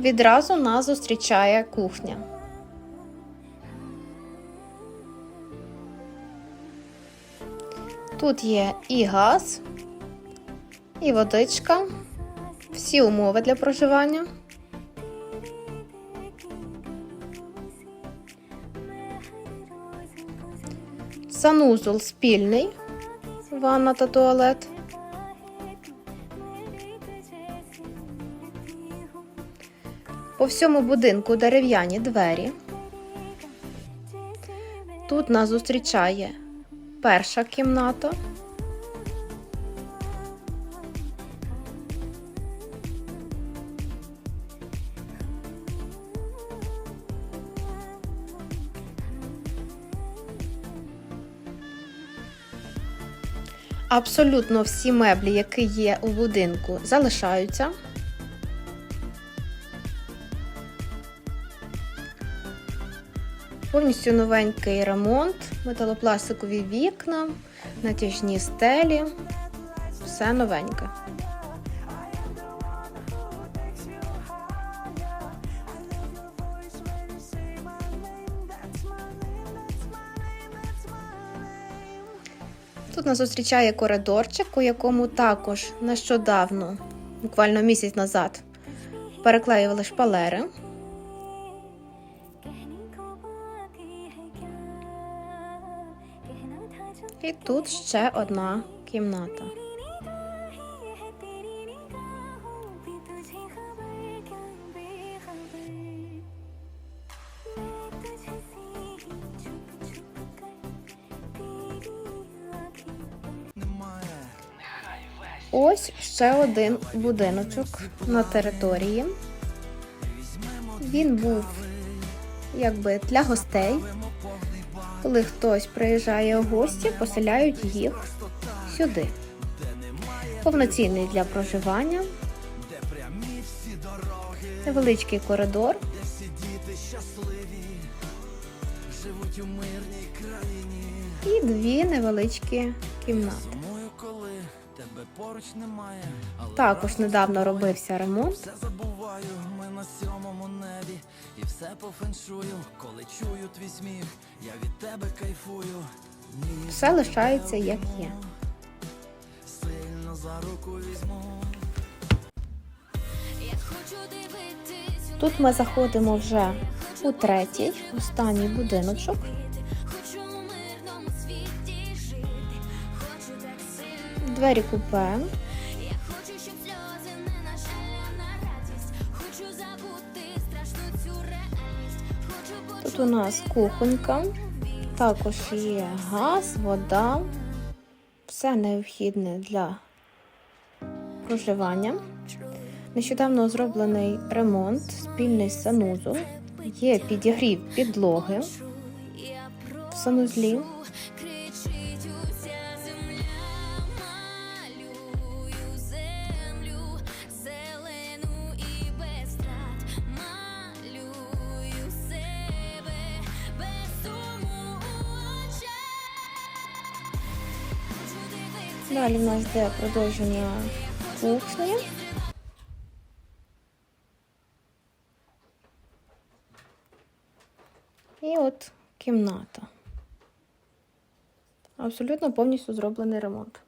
Відразу нас зустрічає кухня. Тут є і газ, і водичка, всі умови для проживання. Санузол спільний, ванна та туалет. По всьому будинку дерев'яні двері. Тут нас зустрічає перша кімната. Абсолютно всі меблі, які є у будинку, залишаються. Повністю новенький ремонт, металопластикові вікна, натяжні стелі. Все новеньке. Тут нас зустрічає коридорчик, у якому також нещодавно, буквально місяць назад, переклеювали шпалери. І тут ще одна кімната. Ось ще один будиночок на території. Він був якби для гостей. Коли хтось приїжджає у гості, поселяють їх сюди. Повноцінний для проживання. Невеличкий коридор. І дві невеличкі кімнати. Також недавно робився ремонт. Все по феншую. Коли чую твій сміх, я від тебе кайфую. Все лишається як є. сильно за руку візьму. Тут ми заходимо вже у третій, останній будиночок. Хочу у Тут у нас кухонька, також є газ, вода, все необхідне для проживання. Нещодавно зроблений ремонт, спільний санузол, є підігрів підлоги в санузлі. Далі в нас йде продовження кухні. І от кімната. Абсолютно повністю зроблений ремонт.